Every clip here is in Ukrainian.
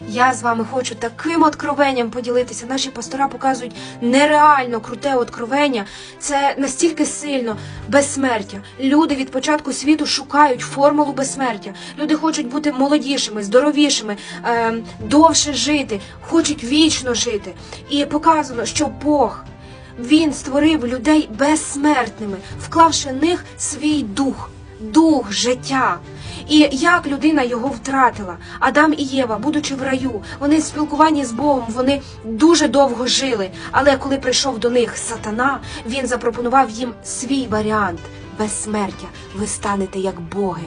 Я з вами хочу таким откровенням поділитися. Наші пастора показують нереально круте откровення. Це настільки сильно безсмертя. Люди від початку світу шукають формулу безсмертя. Люди хочуть бути молодішими, здоровішими, е, довше жити, хочуть вічно жити. І показано, що Бог. Він створив людей безсмертними, вклавши в них свій дух, дух життя. І як людина його втратила, Адам і Єва, будучи в раю, вони в спілкуванні з Богом, вони дуже довго жили. Але коли прийшов до них сатана, він запропонував їм свій варіант безсмертя. Ви станете як боги.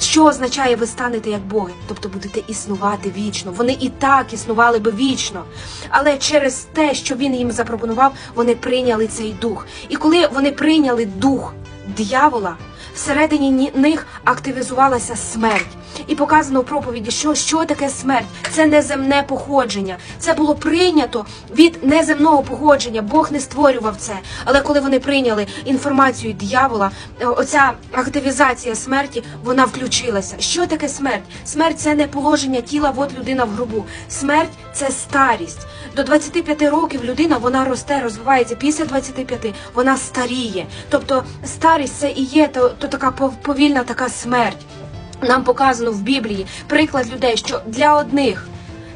Що означає ви станете як боги? Тобто будете існувати вічно. Вони і так існували би вічно. Але через те, що він їм запропонував, вони прийняли цей дух. І коли вони прийняли дух диявола, всередині ні- них активізувалася смерть. І показано в проповіді, що, що таке смерть? Це неземне походження. Це було прийнято від неземного походження. Бог не створював це. Але коли вони прийняли інформацію диявола, е, оця активізація смерті, вона включилася. Що таке смерть? Смерть це не положення тіла, от людина в гробу. Смерть це старість. До 25 років людина вона росте, розвивається. Після 25 вона старіє. Тобто старість це і є то, то така пов- повільна така смерть. Нам показано в Біблії приклад людей, що для одних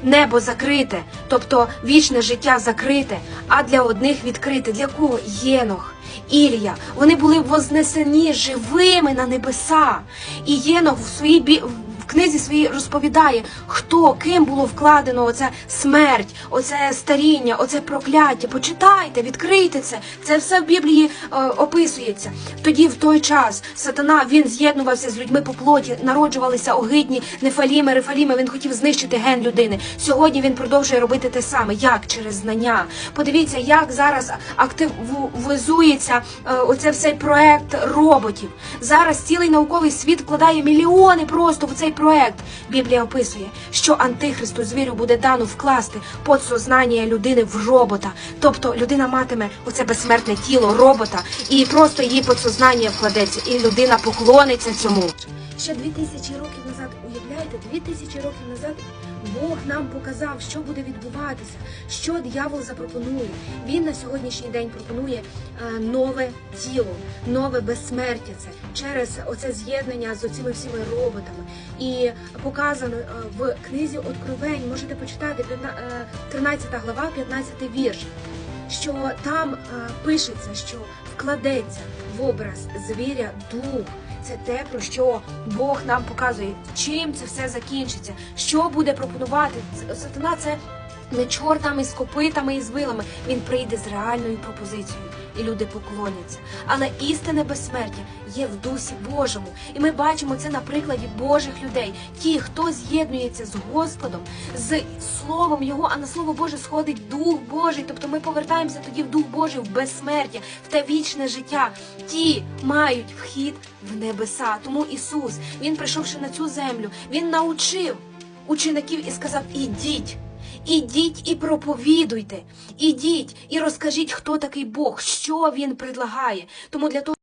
небо закрите, тобто вічне життя закрите, а для одних відкрите. Для кого? Єнох. Ілія, вони були вознесені живими на небеса. І Єнох в своїй бі... книзі своїй розповідає, хто ким було вкладено оце смерть, оце старіння, оце прокляття. Почитайте, відкрийте це. Це все в Біблії е, описується. Тоді, в той час, сатана він з'єднувався з людьми по плоті, народжувалися огидні нефаліми, рефаліми. Він хотів знищити ген людини. Сьогодні він продовжує робити те саме. Як через знання? Подивіться, як зараз активізується е, оце все проект роботів. Зараз цілий науковий світ вкладає мільйони просто в цей проект. Біблія описує, що антихристу звірю буде дано вкласти подсознання людини в робота. Тобто людина матиме оце безсмертне тіло робота, і просто її подсознання вкладеться, і людина поклониться цьому. Ще дві тисячі років назад, дві тисячі років назад Бог нам показав, що буде відбуватися, що диявол запропонує. Він на сьогоднішній день пропонує е, нове тіло, нове безсмертя. Це через оце з'єднання з оцими всіми роботами. І показано е, в книзі Откровень, можете почитати 15, е, 13 глава, 15 вірш що там е, пишеться, що вкладеться в образ звіря дух. Це те, про що Бог нам показує, чим це все закінчиться, що буде пропонувати. Сатана це не чортами з копитами і з вилами. Він прийде з реальною пропозицією, і люди поклоняться. Але істинне безсмертя є в дусі Божому. І ми бачимо це на прикладі Божих людей. Ті, хто з'єднується з Господом, з Словом Його, а на Слово Боже сходить Дух Божий. Тобто ми повертаємося тоді в Дух Божий, в безсмертя, в те вічне життя. Ті мають вхід в небеса. Тому Ісус, Він прийшовши на цю землю, Він научив учеників і сказав: ідіть. Ідіть і проповідуйте, ідіть і розкажіть, хто такий Бог, що він предлагає. Тому для того.